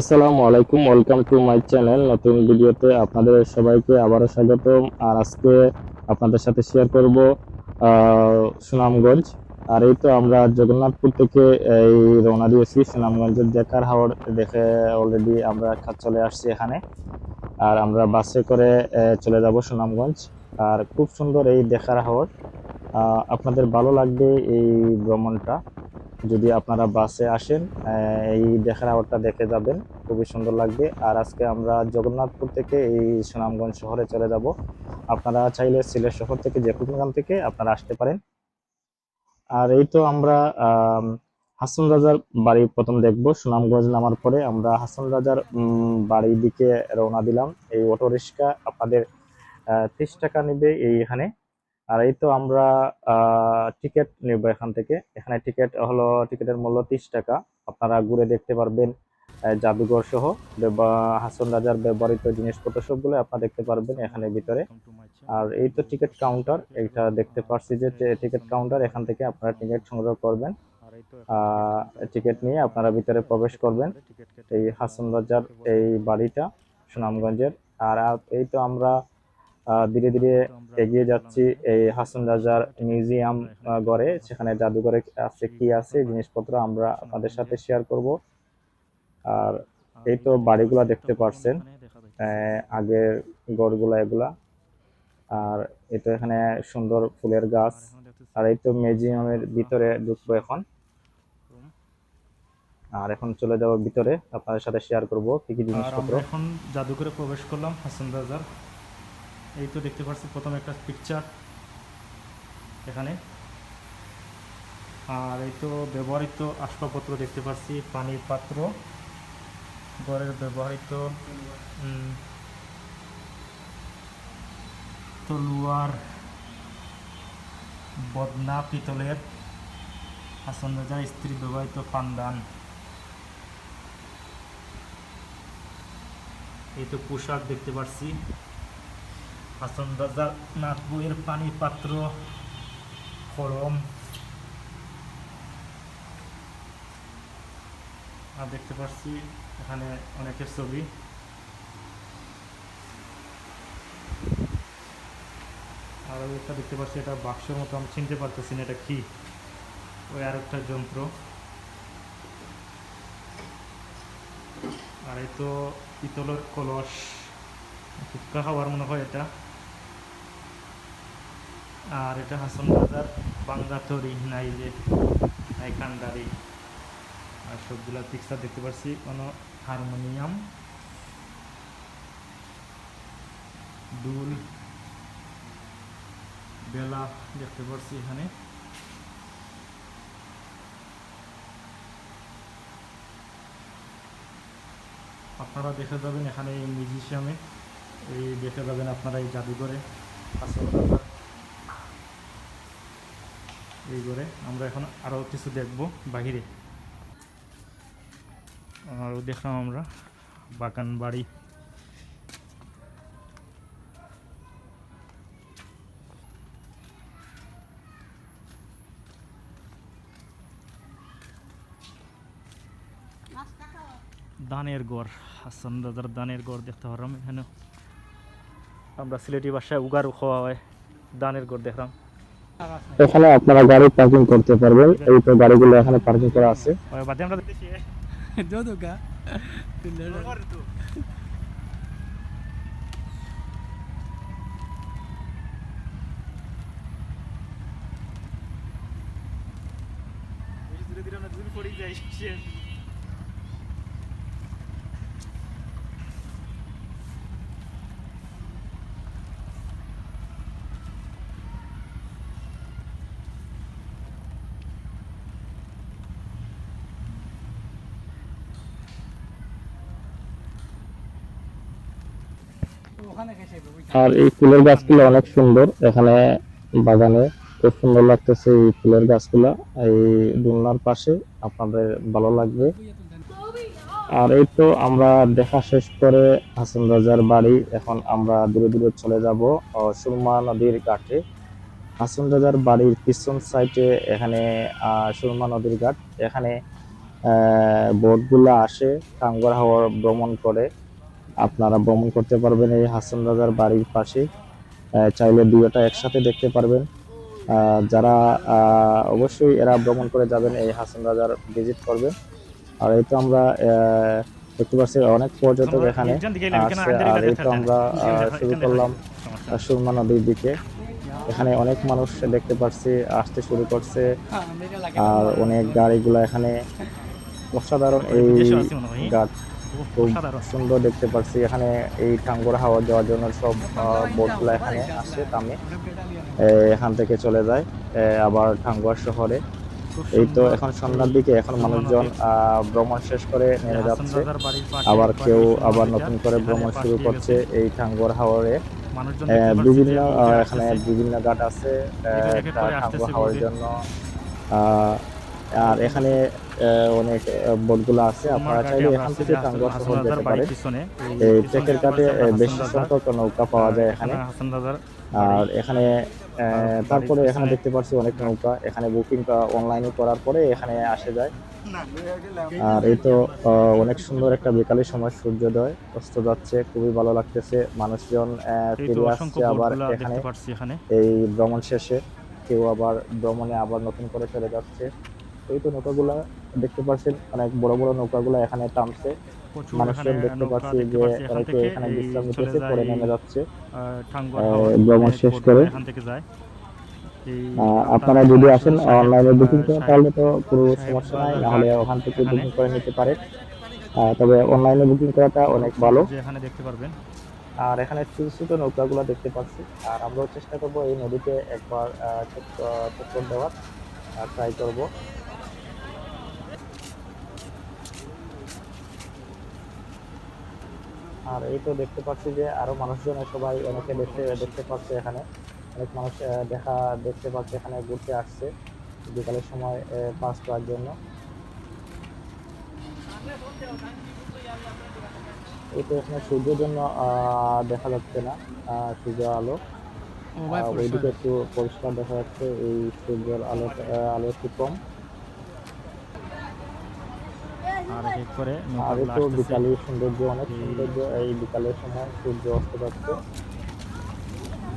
আসসালামু আলাইকুম, welcome to my channel. নতুন ভিডিওতে আপনাদের সবাইকে আবারও স্বাগতম। আর আজকে আপনাদের সাথে শেয়ার করব সুনামগঞ্জ। আর এই তো আমরা জগন্নাথপুর থেকে এই রওনা দিয়েছি, সুনামগঞ্জের দেখার হাওড় দেখে অলরেডি আমরা চলে আসছি এখানে। আর আমরা বাসে করে চলে যাব সুনামগঞ্জ। আর খুব সুন্দর এই দেখার হাওড়। আপনাদের ভালো লাগবে এই ভ্রমণটা। যদি আপনারা বাসে আসেন এই দেখার হাওরটা দেখে যাবেন খুবই সুন্দর লাগবে। আর আজকে আমরা জগন্নাথপুর থেকে এই সুনামগঞ্জ শহরে চলে যাব। আপনারা চাইলে সিলেট শহর থেকে যে কোনো গ্রাম থেকে আপনারা আসতে পারেন। আর এই তো আমরা আম, হাসন রাজার বাড়ি প্রথম দেখব। সুনামগঞ্জ নামার পরে আমরা হাসন রাজার বাড়ির দিকে রওনা দিলাম। এই অটো রিক্সা আপনাদের তিরিশ টাকা নেবে এই এখানে আর এই তো আমরা টিকিট নেব এখান থেকে। এখানে টিকিট হলো, টিকিটের মূল্য তিরিশ টাকা। আপনারা ঘুরে দেখতে পারবেন জাদুঘর সহ হাসন রাজার ব্যবহৃত জিনিসপত্র সবগুলো আপনারা দেখতে পারবেন এখানে ভিতরে। আর এই তো টিকিট কাউন্টার এটা দেখতে পাচ্ছি যে টিকিট কাউন্টার এখান থেকে আপনারা টিকিট সংগ্রহ করবেন। টিকিট নিয়ে আপনারা ভিতরে প্রবেশ করবেন। এই হাসন রাজার এই বাড়িটা, সুনামগঞ্জের। আর এই তো আমরা ধীরে ধীরে এগিয়ে যাচ্ছি এই হাসন রাজার মিউজিয়াম গড়ে সেখানে জাদুঘরে আছে কি আছে জিনিসপত্র আমরা আপনাদের সাথে শেয়ার করব। আর এই তো বাড়িগুলা দেখতে পারছেন আগের গড়গুলা এগুলা। আর এই তো এখানে সুন্দর ফুলের গাছ। আর এই তো মিউজিয়ামের ভিতরে ঢুকবো এখন। আর এখন চলে যাব ভিতরে আপনাদের সাথে শেয়ার করব কি কি জিনিসপত্র। এখন জাদুঘরে প্রবেশ করলাম হাসান রাজার। এই তো দেখতে পাচ্ছি প্রথম একটা পিকচার এখানে। আর এই তো ব্যবহৃত আসবাবপত্র দেখতে পাচ্ছি, পানির পাত্র, ঘরের ব্যবহৃত তলোয়ার, বদনা, পিতলের হাসান রাজার স্ত্রী ব্যবহৃত পান্দান এই তো পোশাক দেখতে পাচ্ছি। হাসান রাজার নাথ বইয়ের পানির পাত্র কলম আর দেখতে পাচ্ছি এখানে অনেকের ছবি। আর একটা দেখতে পাচ্ছি, এটা বাক্সের মতো, আমি চিনতে পারতেছি না এটা কি। ওই আর একটা যন্ত্র। আর এই তো পিতলের কলস। ফুটকা খাবার মনে হয় এটা। আর এটা হাসন রাজার বাংলা তরি নাই যে নাই কান্ডারি আর সবগুলা পিকচার দেখতে পাচ্ছি কোনো হারমোনিয়াম দুল, বেলা দেখতে পাচ্ছি এখানে। আপনারা দেখে যাবেন এখানে এই মিউজিয়ামে এই দেখে যাবেন আপনারা এই জাদুঘরে। আসল এই ঘরে। আমরা এখন আরও কিছু দেখব বাহিরে। আরও দেখলাম আমরা বাগান বাড়ি। দানের গড়, হাসান রাজার দানের গড় দেখতে পারলাম এখানে আমরা সিলেটি ভাষায় উগারু খাওয়া হয়, দানের গড় দেখলাম। এখানে আপনারা গাড়ি পার্কিং করতে পারবেন। এই তো গাড়িগুলো এখানে পার্কিং করা আছে। ওই বাদে আমরা দেখতেছি Todo acá. ধীরে ধীরে আমরা দুল পড়ে যাই শেষ ওখানে গেছে আর এই ফুলের গাছগুলো অনেক সুন্দর, এখানে বাগানে খুব সুন্দর লাগতেছে এই ফুলের গাছগুলা। এই দোলনার পাশে আপনাদের ভালো লাগবে। আর এই তো আমরা দেখা শেষ করে হাসান রাজার বাড়ি, এখন আমরা দূরে দূরে চলে যাব সুরমা নদীর ঘাটে। হাসান রাজার বাড়ির পিছন সাইডে এখানে সুরমা নদীর ঘাট। এখানে বোটগুলো আসে টাঙ্গর হাওয়া ভ্রমণ করে। আপনারা ভ্রমণ করতে পারবেন এই হাসান রাজার বাড়ির পাশে। চাইলে দুইটা একসাথে দেখতে পারবেন। যারা আহ, অবশ্যই এরা ভ্রমণ করে যাবেন এই হাসান রাজার ভিজিট করবেন। আর এই তো আমরা আহ, দেখতে পাচ্ছি অনেক পর্যটক এখানে আসছে। আর এই তো আমরা আহ, শুরু করলাম সুরমা নদীর দিকে। এখানে অনেক মানুষ দেখতে পাচ্ছি আসতে শুরু করছে। হ্যাঁ আর অনেক গাড়িগুলো এখানে অসাধারণ এই ঘাট খুব সুন্দর দেখতে পাচ্ছি। এখানে এই টাঙ্গর হাওয়া যাওয়ার জন্য সব বোটগুলো এখানে আসে তামে এখান থেকে চলে যায় আবার টাঙ্গুয়ার শহরে। এই তো এখন সন্ধ্যার দিকে এখন মানুষজন আহ, ভ্রমণ শেষ করে নেমে যাচ্ছে। আবার কেউ আবার নতুন করে ভ্রমণ শুরু করছে এই টাঙ্গুয়ার পাচ্ছি বিভিন্ন এখানে বিভিন্ন ঘাট আছে টাঙ্গুয়ার হাওয়ার জন্য। আহ, আর এখানে অনেক বোটগুলো আছে। আপনারা চাইলে এখান থেকে টাঙ্গুয়ার শহর যেতে পারেন। এই ট্রেকের ঘাটে আহ, বেশি সংখ্যক নৌকা পাওয়া যায় এখানে। হাসান দাদার আর এখানে তারপরে এখানে দেখতে পাচ্ছি অনেক নৌকা। এখানে বুকিং অনলাইনে করার পরে এখানে আসে যায়। আর এই তো অনেক সুন্দর একটা বিকালের সময় সূর্যোদয়। অস্ত যাচ্ছে খুবই ভালো লাগতেছে। মানুষজন ফিরে আসছে আবার এখানে। এখানে। এই ভ্রমণ শেষে কেউ আবার ভ্রমণে আবার নতুন করে চলে যাচ্ছে। এই তো নৌকাগুলা দেখতে পাচ্ছেন অনেক বড় বড় নৌকাগুলা এখানে টানছে। মানুষজন দেখতে পাচ্ছি যে অনেকে এখানে বিশ্রাম নিতেছে পরে নেমে যাচ্ছে। ভ্রমণ শেষ করে। আপনারা যদি আসেন অনলাইনে বুকিং করেন তাহলে তো কোনো সমস্যা নাই। বাজার না হলে ওখান থেকে বুকিং করে নিতে পারে তবে অনলাইনে বুকিং করাটা অনেক ভালো। এখানে দেখতে পারবেন। আর এখানে ছোট ছোট নৌকাগুলো দেখতে পাচ্ছি। আর আমরাও চেষ্টা করব এই নদীতে একবার চক্কর দেওয়ার। ট্রাই করব। আর এই তো দেখতে পাচ্ছি যে আরও মানুষজন সবাই অনেকে দেখতে দেখতে পাচ্ছে এখানে। অনেক মানুষ দেখা দেখতে পাচ্ছে এখানে ঘুরতে আসছে। বিকালের সময় পাস করার জন্য। এই তো এখানে সূর্যের জন্য আহ, দেখা যাচ্ছে না সূর্য আলো। ওইদিকে একটু পরিষ্কার দেখা যাচ্ছে এই সূর্যের আলো আলো একটু কম। আর এক এক করে নৌকাগুলো তো বিকালের সৌন্দর্য অনেক সৌন্দর্য। এই বিকালের সময় সূর্য অস্ত যাচ্ছে।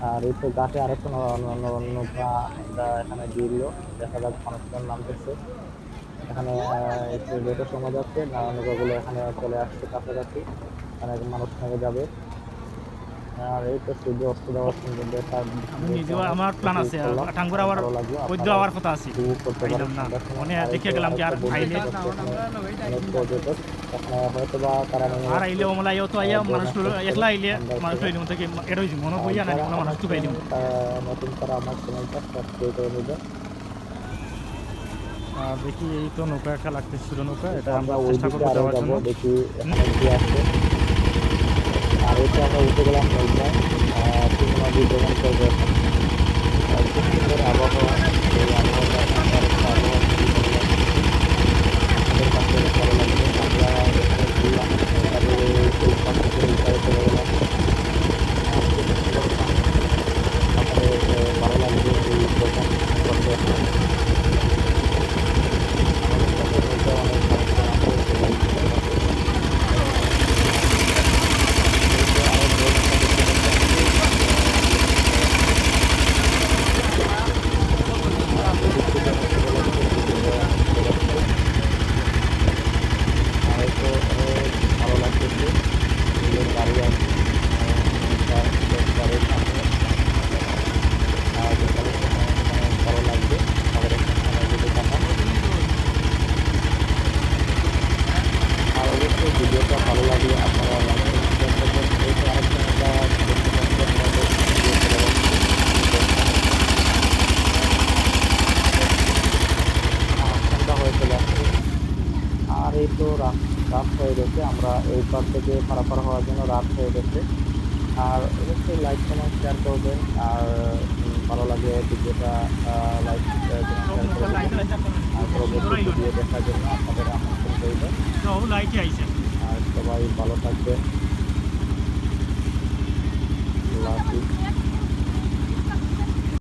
আর এই তো গাছে আরেকটা নৌকা এখানে দিল। দেখা যাক মানুষজন নামতেছে। এখানে একটু লেটের সময় যাচ্ছে। নৌকাগুলো এখানে চলে আসছে কাছাকাছি। অনেক মানুষ নেমে যাবে। আর এই তো সূর্য অস্ত যাওয়ার সুন্দর দেখার আমি নিজেও আমার প্ল্যান আছে টাঙ্গুর আবার বৈদ্য আবার কথা আছে। পাইলাম না। মনে দেখে গেলাম আর আর আইলে ওমলা তো আইয়া মানুষ একলা আইলে এটা মনে কইয়া না কোনো মানুষ তো নতুন আমার সাবস্ক্রাইব করে দেখি এই তো নৌকা একটা লাগতেছিল নৌকা এটা আমরা চেষ্টা করব যাওয়ার জন্য। দেখি কি আছে। আর এই তো আমরা উঠে গেলাম নৌকা তিন নদী ভ্রমণ করব এখন আর খুব সুন্দর আবহাওয়া এই আবহাওয়াটা ঠান্ডার একটা আবহাওয়া খুবই ভালো লাগছে। আমাদের কাছে ভালো লাগছে আমরা এখানে ঘুরলাম তারপরে এই পাশে থেকে এই পাশে চলে গেলাম আর খুব সুন্দর পানি। তারপরে আহ, ভালো লাগছে এই ভ্রমণ করতে এখন আমাদের কাছে নৌকা অনেক মানুষজন আছে হয়তো অনেক ভালো লাগতেছে নিজের গাড়ি আছে তার গাড়ির সামনে আর বিকালের সময় অনেক ভালো লাগবে আমাদের এখানে সময় যদি কাটান আর অবশ্যই ভিডিওটা ভালো লাগলে আপনারা লাইক করবেন এই তো আরেকটা আমরা দেখতে পাচ্ছি আমাদের ভিডিও চলে যাচ্ছে আর সন্ধ্যা হয়ে চলে আসছে আর এই তো রাত রাত হয়ে গেছে আমরা এই পার থেকে পারাপার হওয়ার জন্য রাত হয়ে গেছে। আর অবশ্যই লাইক কমেন্ট শেয়ার করবেন। আর ভালো লাগে ভিডিওটা লাইক আর পরবর্তী ভিডিও দেখার জন্য আপনাদের আমন্ত্রণ রইল। আর সবাই ভালো থাকবেন। আল্লাহ হাফিজ।